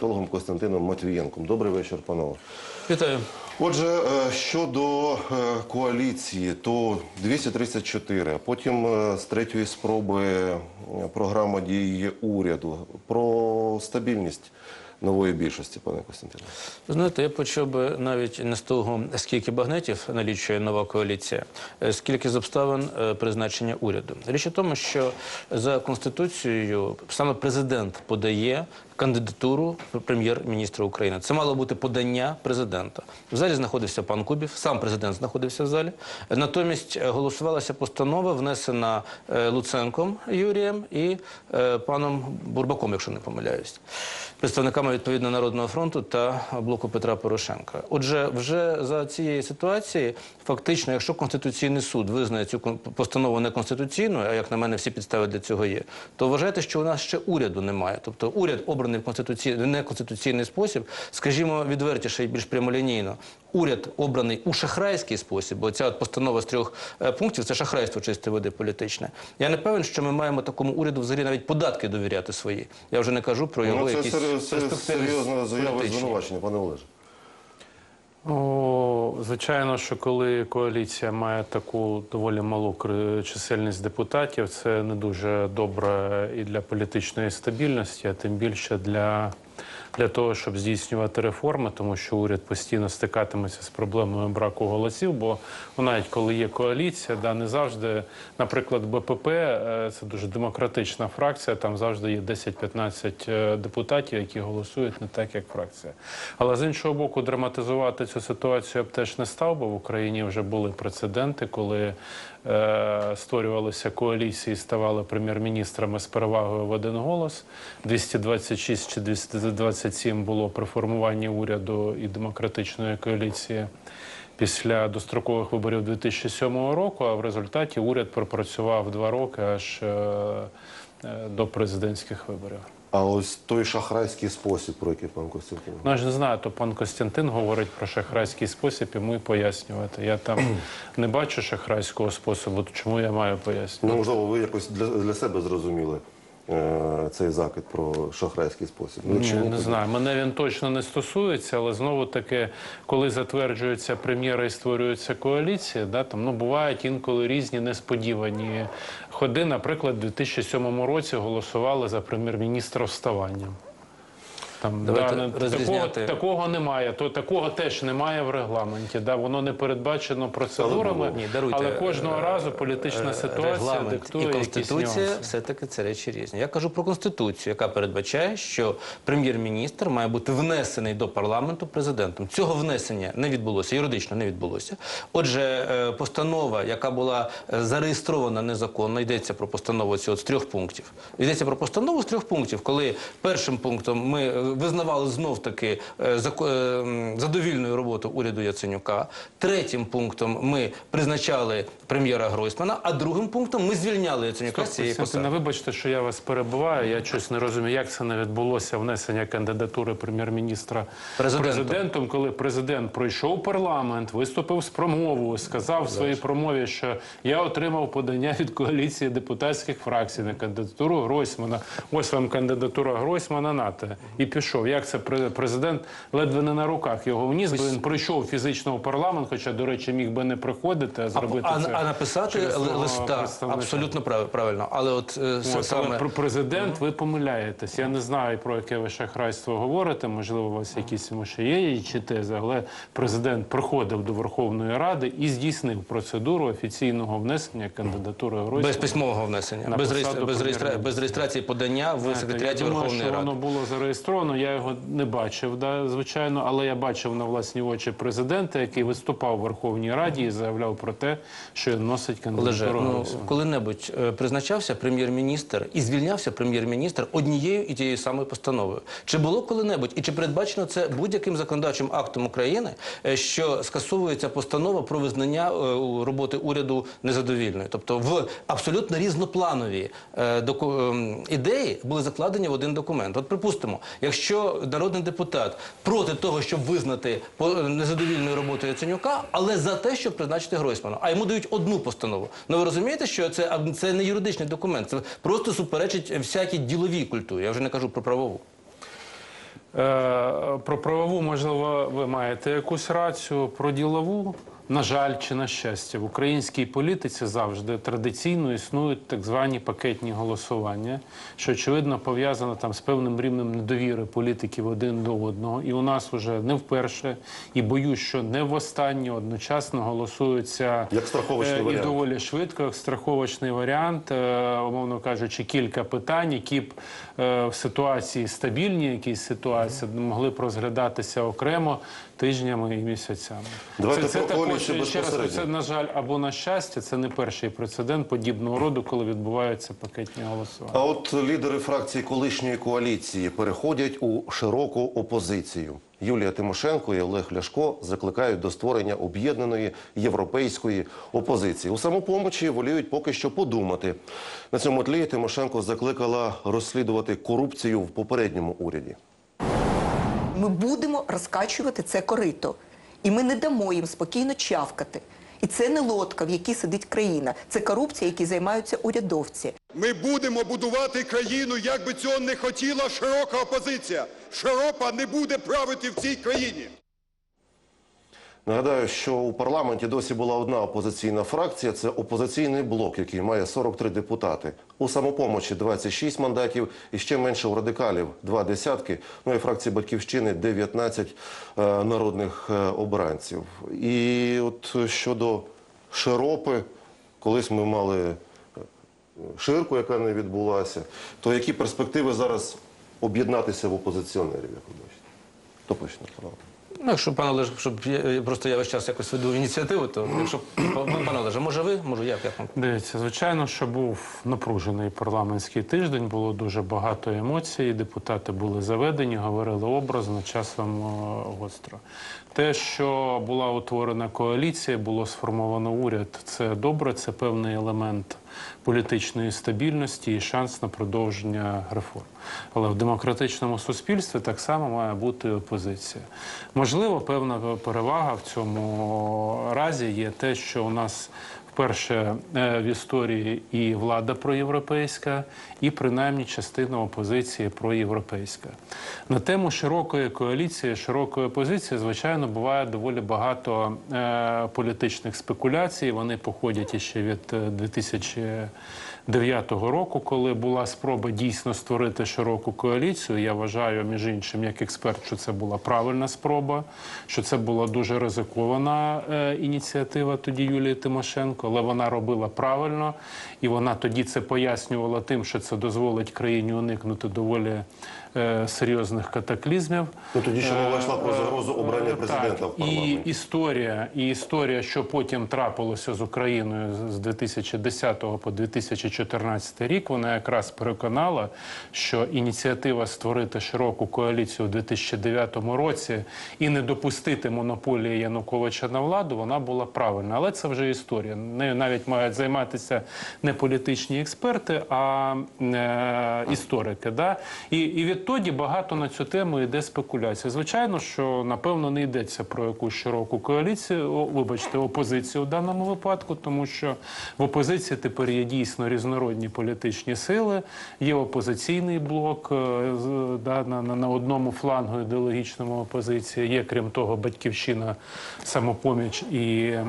політологом Костянтином Матвієнком. Добрий вечір, панове. Вітаю. Отже, е, щодо е, коаліції, то 234, а потім е, з третьої спроби програма дії уряду про стабільність нової більшості, пане Костянтине. Знаєте, я почав би навіть не з того, скільки багнетів налічує нова коаліція, скільки з обставин призначення уряду. Річ у тому, що за конституцією саме президент подає кандидатуру прем'єр-міністра України. Це мало бути подання президента. В залі знаходився пан Кубів, сам президент знаходився в залі. Натомість е, голосувалася постанова, внесена е, Луценком Юрієм і е, паном Бурбаком, якщо не помиляюсь, представниками відповідно Народного фронту та блоку Петра Порошенка. Отже, вже за цієї ситуації, фактично, якщо Конституційний суд визнає цю постанову неконституційною, а як на мене, всі підстави для цього є, то вважайте, що у нас ще уряду немає. Тобто уряд обраний в конституційний неконституційний спосіб, скажімо, відвертіше і більш прямолінійно. Уряд обраний у шахрайський спосіб, бо ця от постанова з трьох е, пунктів це шахрайство чистої води політичне. Я не певен, що ми маємо такому уряду взагалі навіть податки довіряти свої. Я вже не кажу про його Ну, це якісь серйозна заява звинувачення, пане Олеже. Ну, звичайно, що коли коаліція має таку доволі малу чисельність депутатів, це не дуже добре і для політичної стабільності, а тим більше для, для того, щоб здійснювати реформи, тому що уряд постійно стикатиметься з проблемою браку голосів. Бо ну, навіть коли є коаліція, да, не завжди, наприклад, БПП е, це дуже демократична фракція, там завжди є 10-15 е, депутатів, які голосують не так, як фракція. Але з іншого боку, драматизувати цю ситуацію я б теж не став, бо в Україні вже були прецеденти, коли е, створювалися коаліції, ставали прем'єр-міністрами з перевагою в один голос. 226 чи 227 було при формуванні уряду і демократичної коаліції. Після дострокових виборів 2007 року, а в результаті уряд пропрацював два роки аж е, е, до президентських виборів. А ось той шахрайський спосіб, про який пан Костянтин. Ну, я ж не знаю, то пан Костянтин говорить про шахрайський спосіб, йому і пояснювати. Я там не бачу шахрайського способу, то чому я маю пояснювати? Ну, можливо, ви якось для, для себе зрозуміли цей закид про шахрайський спосіб. Ну, Ні, не знаю. Мене він точно не стосується, але знову таки, коли затверджується прем'єра і створюється коаліція, да, там ну бувають інколи різні несподівані ходи. Наприклад, у 2007 році голосували за прем'єр-міністра вставанням. Там Давайте да, такого, розрізняти. такого немає. То такого теж немає в регламенті. Да, воно не передбачено процедурами, Ні, даруйте. але кожного Е, разу політична е, ситуація диктує і конституція нюанси. все-таки це речі різні. Я кажу про конституцію, яка передбачає, що прем'єр-міністр має бути внесений до парламенту президентом. Цього внесення не відбулося, юридично не відбулося. Отже, е, постанова, яка була е, зареєстрована незаконно, йдеться про постанову от з трьох пунктів. Йдеться про постанову з трьох пунктів, коли першим пунктом ми е, визнавали знов таки е, е, задовільною роботу уряду Яценюка. Третім пунктом ми призначали прем'єра Гройсмана, а другим пунктом ми звільняли Яценюка з цієї посади. вибачте, що я вас перебуваю. Я щось не розумію, як це не відбулося внесення кандидатури прем'єр-міністра Президентом. президентом, коли президент пройшов парламент, виступив з промовою, сказав в своїй промові, що я отримав подання від коаліції депутатських фракцій на кандидатуру Гройсмана. Ось вам кандидатура Гройсмана НАТО. І пішов. Як це президент ледве не на руках його вніс, бо він пройшов фізично в парламент, хоча, до речі, міг би не приходити, а А, зробити а, це а написати ли- свого листа абсолютно прав- правильно. Але от е, але саме про президент ви помиляєтесь. Я не знаю, про яке ви шахрайство говорите. Можливо, у вас якісь може ще є чи тези, але президент приходив до Верховної Ради і здійснив процедуру офіційного внесення кандидатури Гройсмана. без письмового внесення, без, реєстра... без, реєстрації подання в секретаріаті думаю, Верховної що Ради. воно було зареєстровано. Я його не бачив, да, звичайно, але я бачив на власні очі президента, який виступав у Верховній Раді і заявляв про те, що він носить кандидатуру ну коли-небудь е, призначався прем'єр-міністр і звільнявся прем'єр-міністр однією і тією самою постановою. Чи було коли-небудь і чи передбачено це будь-яким законодавчим актом України, е, що скасовується постанова про визнання е, роботи уряду незадовільною? Тобто в абсолютно різнопланові доку- ем, ідеї були закладені в один документ. От припустимо, якщо народний депутат проти того, щоб визнати по- незадовільною роботою Яценюка, але за те, щоб призначити Гройсмана, а йому дають одну постанову. Ну ви розумієте, що це, це не юридичний документ, це просто суперечить всякій діловій культурі. Я вже не кажу про правову. Е, Про правову, можливо, ви маєте якусь рацію. Про ділову, на жаль, чи на щастя, в українській політиці завжди традиційно існують так звані пакетні голосування, що очевидно пов'язано там з певним рівнем недовіри політиків один до одного. І у нас вже не вперше, і боюсь, що не востаннє одночасно голосуються Як страховочний е, і варіант. доволі швидко, як страховочний варіант, е, умовно кажучи, кілька питань, які б е, в ситуації стабільній якійсь ситуації могли б розглядатися окремо тижнями і місяцями. Давайте це, це про коаліцію ще раз це на жаль або на щастя. Це не перший прецедент подібного роду, коли відбуваються пакетні голосування. А от лідери фракції колишньої коаліції переходять у широку опозицію. Юлія Тимошенко і Олег Ляшко закликають до створення об'єднаної європейської опозиції. У самопомочі воліють поки що подумати. На цьому тлі Тимошенко закликала розслідувати корупцію в попередньому уряді. Ми будемо розкачувати це корито. І ми не дамо їм спокійно чавкати. І це не лодка, в якій сидить країна. Це корупція, які займаються урядовці. Ми будемо будувати країну, як би цього не хотіла широка опозиція. Широпа не буде правити в цій країні. Нагадаю, що у парламенті досі була одна опозиційна фракція. Це опозиційний блок, який має 43 депутати. У самопомочі 26 мандатів і ще менше у радикалів два десятки. Ну і фракції батьківщини 19 е, народних е, обранців. І от щодо Широпи, колись ми мали е, ширку, яка не відбулася. То які перспективи зараз об'єднатися в опозиціонерів, як ви бачите? Хто почне? Ну, якщо пане Олеже, щоб я, просто я весь час якось веду ініціативу, то якщо пане Олеже, може ви, може я, як вам? Дивіться, звичайно, що був напружений парламентський тиждень, було дуже багато емоцій. Депутати були заведені, говорили образно, часом е, гостро. Те, що була утворена коаліція, було сформовано уряд, це добре, це певний елемент політичної стабільності і шанс на продовження реформ. Але в демократичному суспільстві так само має бути опозиція. Можливо, певна перевага в цьому разі є те, що у нас вперше е, в історії і влада проєвропейська, і принаймні частина опозиції проєвропейська. На тему широкої коаліції, широкої опозиції, звичайно, буває доволі багато е, політичних спекуляцій. Вони походять іще від е, 2009 року, коли була спроба дійсно створити широку коаліцію. Я вважаю, між іншим, як експерт, що це була правильна спроба, що це була дуже ризикована е, ініціатива тоді Юлії Тимошенко, але вона робила правильно, і вона тоді це пояснювала тим, що це дозволить країні уникнути доволі серйозних катаклізмів. Ну, тоді ще мова йшла про загрозу обрання Е, президента так, в парламенті. І історія, і історія, що потім трапилося з Україною з- з 2010 по 2014 рік, вона якраз переконала, що ініціатива створити широку коаліцію у 2009 році і не допустити монополії Януковича на владу, вона була правильна. Але це вже історія. Нею навіть мають займатися не політичні експерти, а е, історики. Да? І, і відтоді багато на цю тему йде спекуляція. Звичайно, що напевно не йдеться про якусь широку коаліцію, вибачте, опозицію в даному випадку, тому що в опозиції тепер є дійсно різнородні політичні сили. Є опозиційний блок е, да, на, на одному флангу ідеологічному опозиції. Є, крім того, батьківщина, самопоміч і е,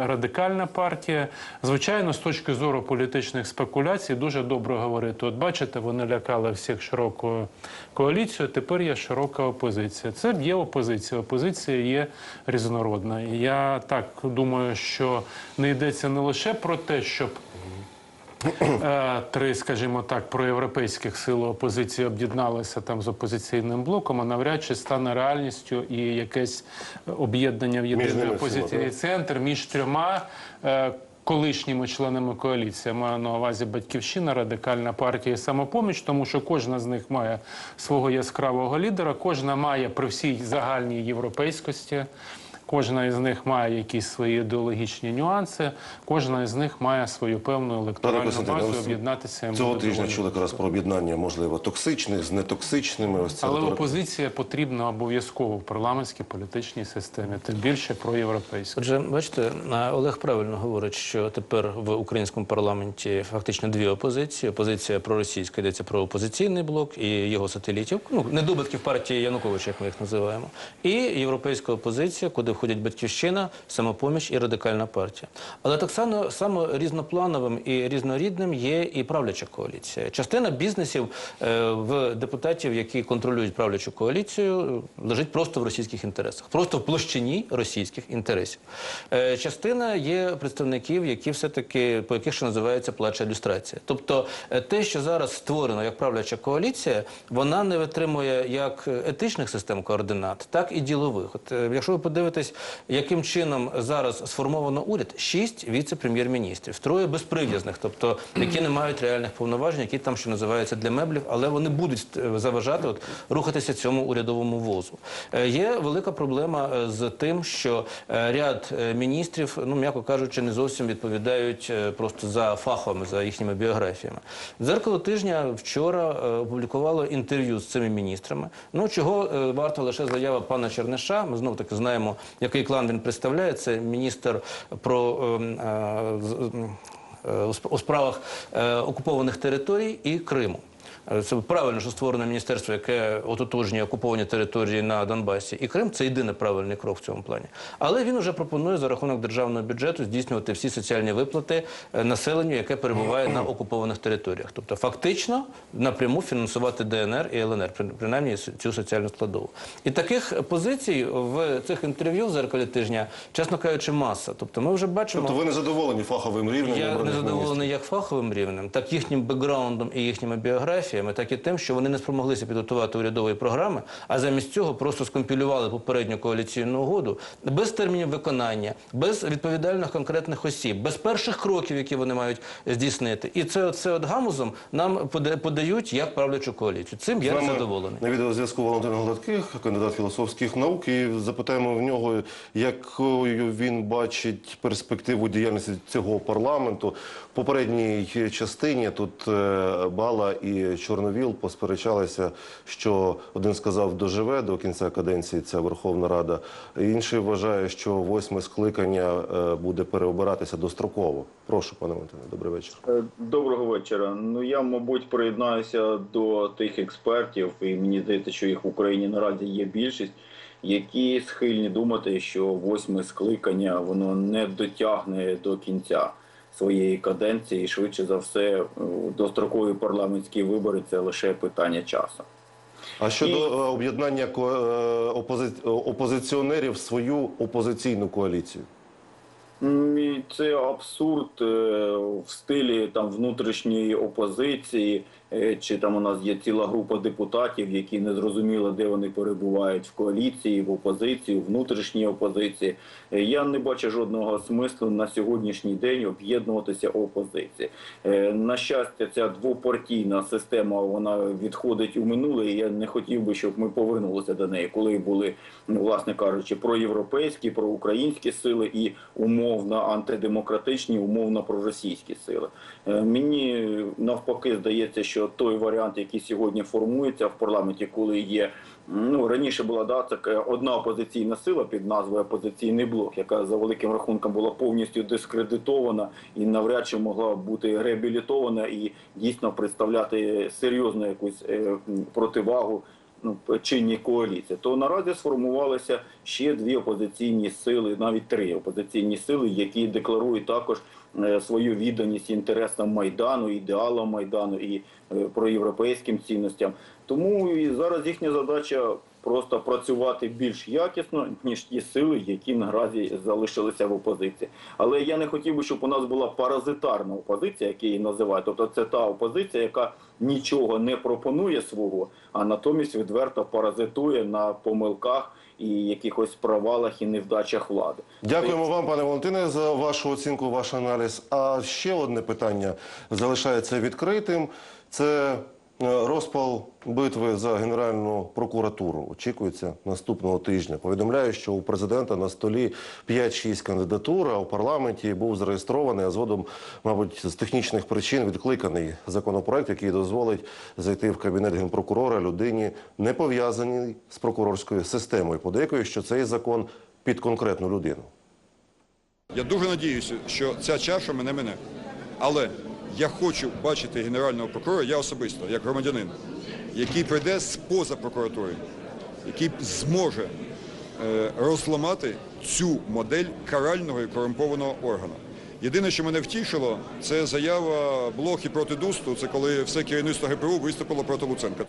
радикальна партія. Звичайно, з точки зору політичних спекуляцій, дуже добре говорити. От бачите, вони лякали всіх широкою коаліцією. Тепер є широка опозиція. Це є опозиція. Опозиція є різнородна. Я так думаю, що не йдеться не лише про те, щоб Е, три, скажімо так, проєвропейських сил опозиції об'єдналися там з опозиційним блоком, а навряд чи стане реальністю і якесь об'єднання в єдиний опозиційний центр між трьома. Колишніми членами коаліції маю на увазі Батьківщина, Радикальна партія і самопоміч, тому що кожна з них має свого яскравого лідера, кожна має при всій загальній європейськості, Кожна із них має якісь свої ідеологічні нюанси, кожна із них має свою певну електоральну базу. Об'єднатися Цього тижня чули якраз про об'єднання, можливо, токсичних з нетоксичними. Ось це Але риторика. опозиція потрібна обов'язково в парламентській політичній системі, тим більше проєвропейській. Отже, бачите, Олег правильно говорить, що тепер в українському парламенті фактично дві опозиції: опозиція проросійська йдеться про опозиційний блок і його сателітів, ну недобитків партії Януковича, як ми їх називаємо, і європейська опозиція, куди входять батьківщина, самопоміч і радикальна партія. Але так само само різноплановим і різнорідним є і правляча коаліція. Частина бізнесів е, в депутатів, які контролюють правлячу коаліцію, лежить просто в російських інтересах, просто в площині російських інтересів. Е, частина є представників, які все-таки по яких ще називається плача ілюстрація. Тобто е, те, що зараз створено як правляча коаліція, вона не витримує як етичних систем координат, так і ділових. От е, якщо ви подивитесь, яким чином зараз сформовано уряд, шість віце-прем'єр-міністрів, троє безприв'язних, тобто які не мають реальних повноважень, які там що називаються для меблів, але вони будуть е, заважати от, рухатися цьому урядовому возу. Е, Є велика проблема е, з тим, що е, ряд міністрів, ну м'яко кажучи, не зовсім відповідають просто за фахами, за їхніми біографіями. Дзеркало тижня вчора опублікувало інтерв'ю з цими міністрами. Ну чого варта лише заява пана Черниша. Ми знов таки знаємо, який клан він представляє. Це міністр про ем, е, е, у справах е, окупованих територій і Криму. Це правильно, що створено міністерство, яке ототожнює окуповані території на Донбасі. І Крим це єдиний правильний крок в цьому плані. Але він вже пропонує за рахунок державного бюджету здійснювати всі соціальні виплати е, населенню, яке перебуває на окупованих територіях. Тобто, фактично напряму фінансувати ДНР і ЛНР, принаймні цю соціальну складову. І таких позицій в цих інтерв'ю в зеркалі тижня, чесно кажучи, маса. Тобто, ми вже бачимо. Тобто ви не задоволені фаховим рівнем Я не задоволений міністрів? як фаховим рівнем, так їхнім бекграундом і їхніми біографіями, так і тим, що вони не спромоглися підготувати урядової програми, а замість цього просто скомпілювали попередню коаліційну угоду без термінів виконання, без відповідальних конкретних осіб, без перших кроків, які вони мають здійснити. І це, це от гамузом нам пода- подають як правлячу коаліцію. Цим я не задоволений. На відеозв'язку Валентин Гладких, кандидат філософських наук, і запитаємо в нього, якою він бачить перспективу діяльності цього парламенту. В попередній частині тут е, Бала і Чорновіл посперечалися, що один сказав, доживе до кінця каденції ця Верховна Рада, інший вважає, що восьме скликання е, буде переобиратися достроково. Прошу, пане Валентине, добрий вечір. Е, Доброго вечора. Ну я, мабуть, приєднаюся до тих експертів, і мені здається, що їх в Україні наразі є більшість, які схильні думати, що восьме скликання воно не дотягне до кінця своєї каденції, і швидше за все, е, дострокові парламентські вибори це лише питання часу. А щодо і... об'єднання ко- е, опози- опозиціонерів в свою опозиційну коаліцію? Це абсурд е, в стилі там внутрішньої опозиції, е, чи там у нас є ціла група депутатів, які не зрозуміло, де вони перебувають в коаліції, в опозиції, в внутрішній опозиції. Е, Я не бачу жодного смислу на сьогоднішній день об'єднуватися опозиції. Е, На щастя, ця двопартійна система вона відходить у минуле. і Я не хотів би, щоб ми повернулися до неї, коли були, ну, власне кажучи, проєвропейські, проукраїнські сили і умовно антидемократичні, умовно проросійські сили. Е, Мені навпаки здається, що той варіант, який сьогодні формується в парламенті, коли є ну раніше була да така одна опозиційна сила під назвою опозиційний блок, яка за великим рахунком була повністю дискредитована і навряд чи могла бути реабілітована і дійсно представляти серйозну якусь е, противагу ну, чинній коаліції, то наразі сформувалися ще дві опозиційні сили, навіть три опозиційні сили, які декларують також е, свою відданість інтересам майдану, ідеалам майдану і е, проєвропейським цінностям. Тому і зараз їхня задача. Просто працювати більш якісно ніж ті сили, які наразі залишилися в опозиції. Але я не хотів би, щоб у нас була паразитарна опозиція, як її називають. Тобто це та опозиція, яка нічого не пропонує свого, а натомість відверто паразитує на помилках і якихось провалах і невдачах влади. Дякуємо вам, пане Валентине, за вашу оцінку, ваш аналіз. А ще одне питання залишається відкритим. Це Розпал битви за Генеральну прокуратуру очікується наступного тижня. Повідомляю, що у президента на столі 5-6 кандидатур, а у парламенті був зареєстрований, а згодом, мабуть, з технічних причин відкликаний законопроект, який дозволить зайти в кабінет генпрокурора людині, не пов'язаній з прокурорською системою. Подейкує, що цей закон під конкретну людину. Я дуже надіюся, що ця чаша мене мене. Але я хочу бачити генерального прокурора, я особисто, як громадянин, який прийде з поза прокуратури, який зможе е, розламати цю модель карального і корумпованого органу. Єдине, що мене втішило, це заява Блохи проти Дусту. Це коли все керівництво ГПУ виступило проти Луценка.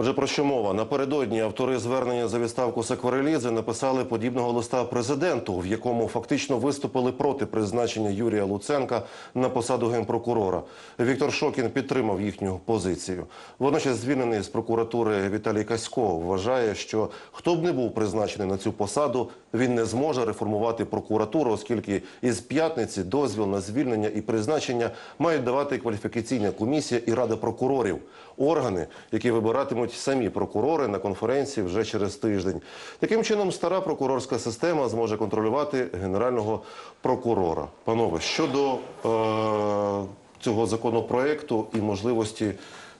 Отже, про що мова? Напередодні автори звернення за відставку Сакварелідзе написали подібного листа президенту, в якому фактично виступили проти призначення Юрія Луценка на посаду генпрокурора. Віктор Шокін підтримав їхню позицію. Водночас звільнений з прокуратури Віталій Касько вважає, що хто б не був призначений на цю посаду, він не зможе реформувати прокуратуру, оскільки із п'ятниці дозвіл на звільнення і призначення мають давати кваліфікаційна комісія і рада прокурорів, органи, які вибиратимуть самі прокурори на конференції вже через тиждень. Таким чином, стара прокурорська система зможе контролювати генерального прокурора. Панове, щодо е- цього законопроекту і можливості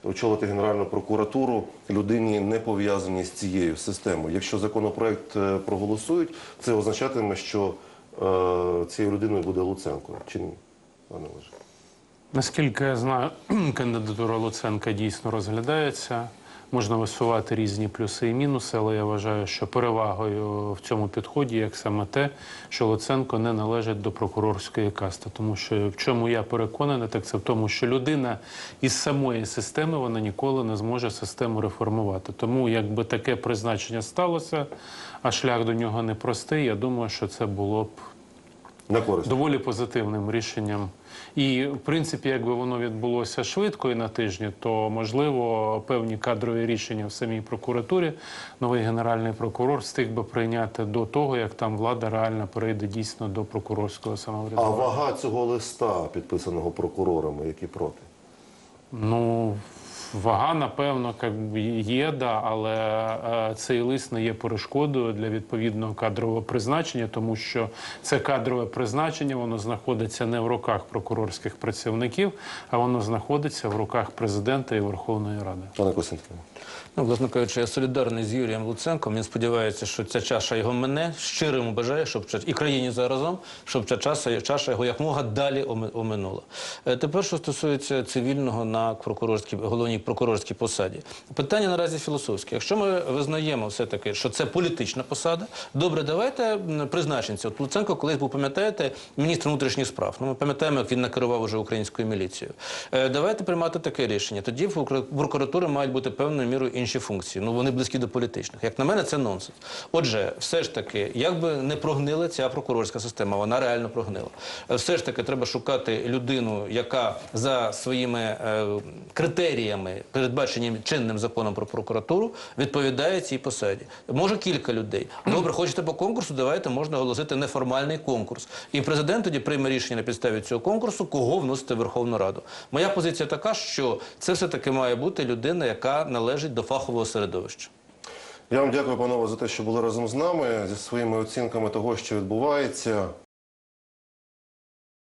очолити Генеральну прокуратуру людині не пов'язані з цією системою. Якщо законопроект е, проголосують, це означатиме, що е, цією людиною буде Луценко. Чи ні, пане Олеже? Наскільки я знаю, кандидатура Луценка дійсно розглядається. Можна висувати різні плюси і мінуси, але я вважаю, що перевагою в цьому підході як саме те, що Луценко не належить до прокурорської касти. Тому що в чому я переконаний, так це в тому, що людина із самої системи вона ніколи не зможе систему реформувати. Тому якби таке призначення сталося, а шлях до нього непростий, я думаю, що це було б На користь. доволі позитивним рішенням. І, в принципі, якби воно відбулося швидко і на тижні, то можливо певні кадрові рішення в самій прокуратурі новий генеральний прокурор встиг би прийняти до того, як там влада реально перейде дійсно до прокурорського самоврядування. А вага цього листа, підписаного прокурорами, які проти? Ну, вага, напевно, как є, да, але е, цей лист не є перешкодою для відповідного кадрового призначення, тому що це кадрове призначення, воно знаходиться не в руках прокурорських працівників, а воно знаходиться в руках президента і Верховної Ради. Пане Костянтине. Ну, власне кажучи, я солідарний з Юрієм Луценком. Він сподівається, що ця чаша його мене. Щиро йому бажає, щоб і країні заразом, щоб ця чаша, чаша його якмога далі оминула. Е, Тепер, що стосується цивільного на прокурорській головній прокурорській посаді, питання наразі філософське. Якщо ми визнаємо все таки, що це політична посада, добре, давайте м, призначенця. От Луценко колись був, пам'ятаєте, міністр внутрішніх справ. Ну, ми пам'ятаємо, як він накерував уже українською міліцією. Е, Давайте приймати таке рішення. Тоді в прокуратури мають бути певною мірою інші функції. Ну вони близькі до політичних. Як на мене, це нонсенс. Отже, все ж таки, як би не прогнила ця прокурорська система, вона реально прогнила. Е, Все ж таки, треба шукати людину, яка за своїми е, критеріями, передбаченим чинним законом про прокуратуру, відповідає цій посаді. Може кілька людей. Добре, хочете по конкурсу, давайте можна оголосити неформальний конкурс. І президент тоді прийме рішення на підставі цього конкурсу, кого вносити в Верховну Раду. Моя позиція така, що це все таки має бути людина, яка належить до фахового середовища. Я вам дякую, панове, за те, що були разом з нами зі своїми оцінками того, що відбувається.